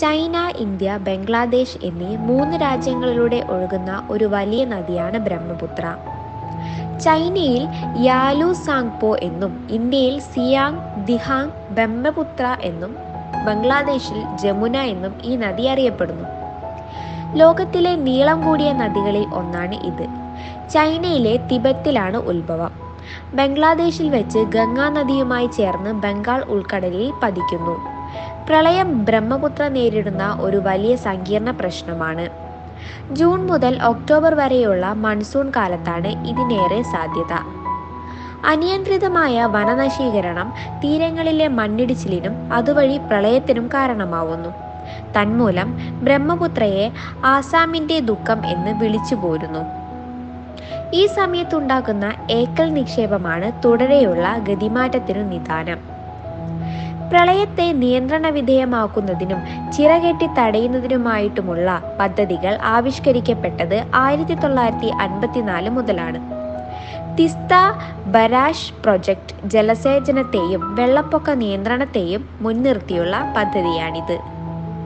China India Bangladesh എന്നീ മൂന്ന് രാജ്യങ്ങളിലൂടെ ഒഴുകുന്ന ഒരു വലിയ നദിയാണ് ബ്രഹ്മപുത്ര. ചൈനയിൽ യാലു സാങ്പോ എന്നും ഇന്ത്യയിൽ സിയാങ് ദിഹാങ് ബ്രഹ്മപുത്ര എന്നും ബംഗ്ലാദേശിൽ ജമുന എന്നും ഈ നദി അറിയപ്പെടുന്നു. ലോകത്തിലെ നീളം കൂടിയ നദികളിൽ ഒന്നാണ് ഇത്. ചൈനയിലെ തിബത്തിലാണ് ഉത്ഭവം. ബംഗ്ലാദേശിൽ വെച്ച് ഗംഗാ നദിയുമായി ചേർന്ന് ബംഗാൾ ഉൾക്കടലിൽ പതിക്കുന്നു. പ്രളയം ബ്രഹ്മപുത്ര നേരിടുന്ന ഒരു വലിയ സങ്കീർണ പ്രശ്നമാണ്. ജൂൺ മുതൽ ഒക്ടോബർ വരെയുള്ള മൺസൂൺ കാലത്താണ് ഇതിനേറെ സാധ്യത. അനിയന്ത്രിതമായ വനനശീകരണം തീരങ്ങളിലെ മണ്ണിടിച്ചിലിനും അതുവഴി പ്രളയത്തിനും കാരണമാവുന്നു. തന്മൂലം ബ്രഹ്മപുത്രയെ ആസാമിന്റെ ദുഃഖം എന്ന് വിളിച്ചു പോരുന്നു. ഈ സമയത്തുണ്ടാകുന്ന ഏക്കൽ നിക്ഷേപമാണ് തുടരെയുള്ള ഗതിമാറ്റത്തിനു നിദാനം. പ്രളയത്തെ നിയന്ത്രണ വിധേയമാക്കുന്നതിനും ചിറകെട്ടി തടയുന്നതിനുമായിട്ടുമുള്ള പദ്ധതികൾ ആവിഷ്കരിക്കപ്പെട്ടത് ആയിരത്തി തൊള്ളായിരത്തി അൻപത്തിനാല് മുതലാണ്. തിസ്ത ബരാഷ് പ്രൊജക്ട് ജലസേചനത്തെയും വെള്ളപ്പൊക്ക നിയന്ത്രണത്തെയും മുൻനിർത്തിയുള്ള പദ്ധതിയാണിത്.